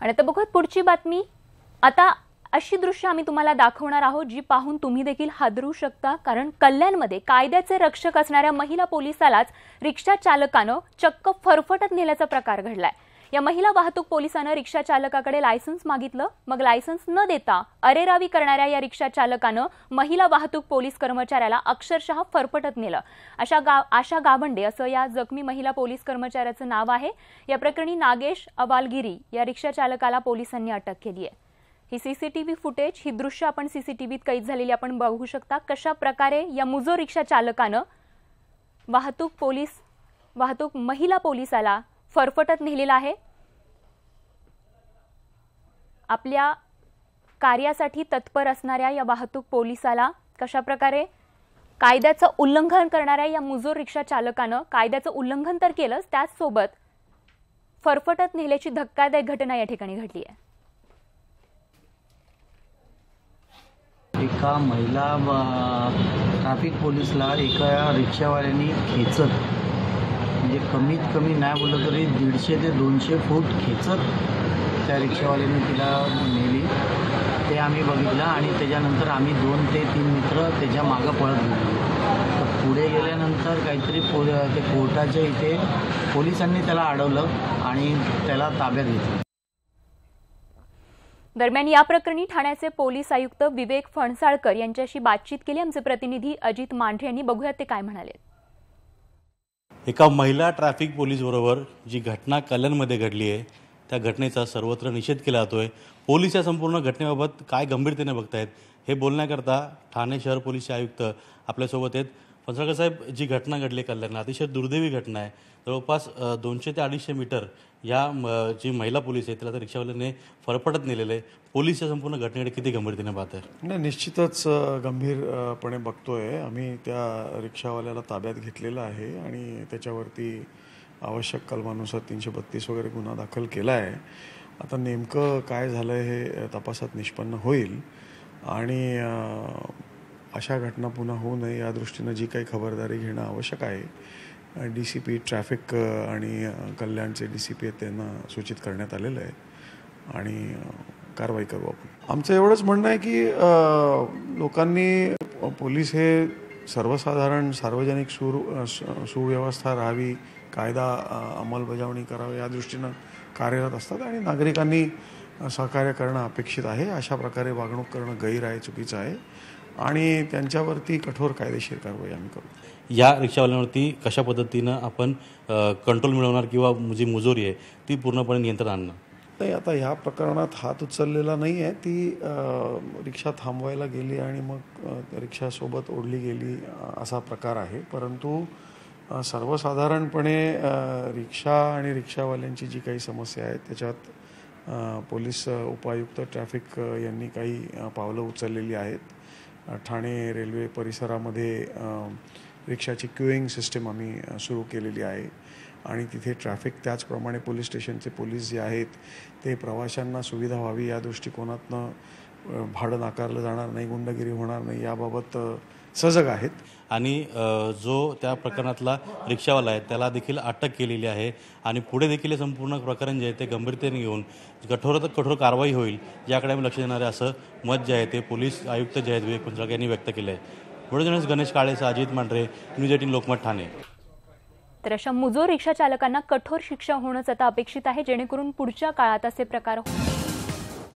आणि आता बघूयात पुढची बातमी. आता अशी दृश्य आम्ही तुम्हाला दाखवणार आहोत जी पाहून तुम्ही देखील हादरू शकता. कारण कल्याणमध्ये कायद्याचे रक्षक असणाऱ्या महिला पोलिसालाच रिक्षा चालकानं चक्क फरफटत नेल्याचा प्रकार घडलाय. या महिला वाहतूक पोलिसानं रिक्षा चालकाकडे लायसन्स मागितलं. मग लायसन्स न देता अरेरावी करणाऱ्या या रिक्षा चालकानं महिला वाहतूक पोलीस कर्मचाऱ्याला अक्षरशः फरफटत नेलं. अशा गा आशा गाभंडे असं या जखमी महिला पोलीस कर्मचाऱ्याचं नाव आहे. या प्रकरणी नागेश अवालगिरी या रिक्षा चालकाला पोलिसांनी अटक केली आहे. ही सीसीटीव्ही फुटेज ही दृश्य आपण सीसीटीव्हीत कैद झालेली आपण बघू शकता. कशा प्रकारे या मुजो रिक्षा चालकानं वाहतूक पोलीस वाहतूक महिला पोलिसाला फरफटत नेलेला आहे. आपल्या कार्यासाठी तत्पर असणाऱ्या या वाहतूक पोलिसाला कशा प्रकारे कायद्याचं उल्लंघन करणाऱ्या या मुजोर रिक्षा चालकानं कायद्याचं उल्लंघन तर केलंच त्याचसोबत फरफटत नेल्याची धक्कादायक घटना या ठिकाणी घडली आहे. एका महिला ब- ट्रॅफिक पोलीसला एका रिक्षावाल्याने खेचत म्हणजे कमीत कमी नाही बोललं तरी दीडशे ते दोनशे फूट खेचत त्या रिक्षावाल्याने तिला नेली. ते आम्ही बघितलं आणि त्याच्यानंतर आम्ही दोन ते तीन मित्र त्याच्या मागं पळत गेलो. तर पुढे गेल्यानंतर काहीतरी पो ते कोर्टाच्या इथे पोलिसांनी त्याला अडवलं आणि त्याला ताब्यात घेतलं. दरम्यान या प्रकरणी ठाण्याचे पोलीस आयुक्त विवेक फणसाळकर यांच्याशी बातचीत केली. आमचे प्रतिनिधी अजित मांढरे यांनी बघूयात ते काय म्हणाले. एका महिला ट्रॅफिक पोलीस बरोबर जी घटना कल्याणमध्ये घडली आहे त्या घटनेचा सर्वत्र निषेध केला जातोय. पोलीस या संपूर्ण घटनेबाबत काय गंभीरतेने बघतायत हे बोलण्याकरता ठाणे शहर पोलीसचे आयुक्त आपल्यासोबत आहेत. फणसळकर साहेब जी घटना घडली कल्याणला अतिशय दुर्दैवी घटना आहे. जवळपास दोनशे ते अडीचशे मीटर या म, जी महिला पोलीस आहे त्याला तर रिक्षावाल्याने फरफटत नेलेलं आहे. पोलीस या संपूर्ण घटनेकडे किती गंभीरतेने पाहत आहे नाही निश्चितच गंभीरपणे बघतोय. आम्ही त्या रिक्षावाल्याला ताब्यात घेतलेलं आहे आणि त्याच्यावरती आवश्यक कलमानुसार तीनशे बत्तीस वगैरे गुन्हा दाखल केला आहे आता नेमकं काय झालं हे तपासात निष्पन्न होईल. आणि अशा घटना पुन्हा होऊ नये या दृष्टीनं जी काही खबरदारी घेणं आवश्यक आहे डी सी पी ट्रॅफिक आणि कल्याणचे डी सी पी आहेत त्यांना सूचित करण्यात आलेलं आहे. आणि कारवाई करू आपण. आमचं एवढंच म्हणणं आहे की लोकांनी पोलीस हे सर्वसाधारण सार्वजनिक सुर सुव्यवस्था राहावी कायदा अंमलबजावणी करावी या दृष्टीनं कार्यरत असतात आणि नागरिकांनी सहकार्य करणं अपेक्षित आहे. अशा प्रकारे वागणूक करणं गैर आहे चुकीचं आहे. आणि त्यांच्यावरती कठोर कायदेशीर कारवाई आम्ही करू. या रिक्षावाल्यांवरती कशा पद्धतीनं आपण कंट्रोल मिळवणार किंवा जी मुजोरी आहे ती पूर्णपणे नियंत्रण आणणं नाही आता ह्या प्रकरणात हात उचललेला नाही आहे ती रिक्षा थांबवायला गेली आणि मग रिक्षासोबत ओढली गेली असा प्रकार आहे. परंतु सर्वसाधारणपणे रिक्षा आणि रिक्षावाल्यांची जी काही समस्या आहे त्याच्यात पोलीस उपायुक्त ट्रॅफिक यांनी काही पावलं उचललेली आहेत. ठाणे रेल्वे परिसरामध्ये रिक्षाची क्युईंग सिस्टीम आम्ही सुरू केलेली आहे. आणि तिथे ट्रॅफिक त्याचप्रमाणे पोलीस स्टेशनचे पोलीस जे आहेत ते प्रवाशांना सुविधा व्हावी या दृष्टिकोनातनं भाडं नाकारलं जाणार नाही गुंडगिरी होणार नाही याबाबत सजग आहेत. आणि जो त्या प्रकरणातला रिक्षावाला आहे त्याला देखील अटक केलेली आहे आणि पुढे देखील हे संपूर्ण प्रकरण जे आहे ते गंभीरतेने घेऊन कठोरात कठोर कारवाई होईल याकडे आम्ही लक्ष देणारे असं मत जे आहे ते पोलीस आयुक्त जे आहेत विवेक कुंचळकर यांनी व्यक्त केलं आहे व्हिडिओ गणेश काळेसह अजित मांढरे न्यूज एटीन लोकमत ठाणे. तर अशा मुजोर रिक्षा चालकांना कठोर शिक्षा होणंच आता अपेक्षित आहे जेणेकरून पुढच्या काळात असे प्रकार